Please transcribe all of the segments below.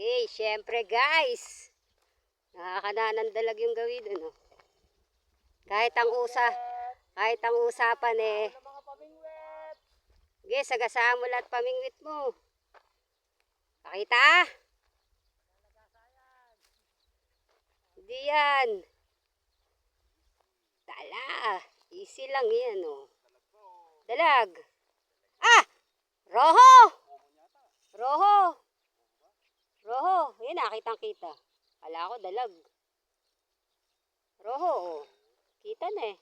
Okay, syempre guys. Nakakananandalag yung gawin ano. Kahit ang usa, kahit ang usapan eh. Sige, sagasaan mo lahat pamingwit mo. Pakita. Hindi yan. Dala. Easy lang yan, oh. Dalag. Ah! Roho! Roho! Yan, nakitang kita. Kala ko dalag. Roho, oh. Kita na eh.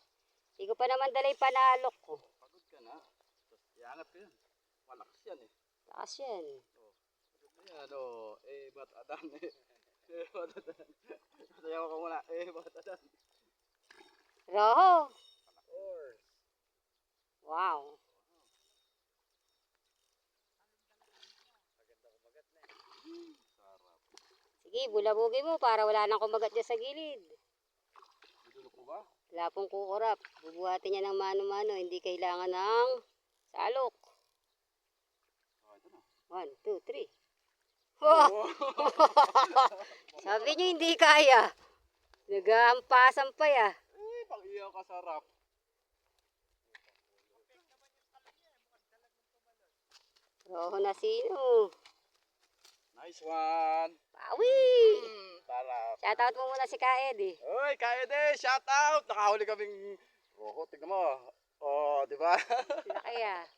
Hindi ko pa naman dala yung panalok ko. Pagod ka na. Iangat ka yan. Malakas yan eh. Taas yan. Ayan o. Eh, ba't adan eh. Eh, ba't adan. Sayaw ka muna. Eh, ba't adan. Roho! Horse. Wow. Sige, bulabugin mo para wala nang kumagat dyan sa gilid. Dudulo ko ba? Wala pong kukurap. Bubuhatin niya ng mano-mano. Hindi kailangan ng salok. Oh, ito na. One, two, three. Oh! Sabi niyo hindi kaya. Nagahampasan pa ya. Eh, pang iyaw ka sarap. Roho na sino. Nice one. Pawi! Mm, sarap. Shoutout mo muna si Kaed eh. Uy, kaya din. Shout out. Nakahuli kaming roho. Tignan mo. Oh, di ba? Sila kaya.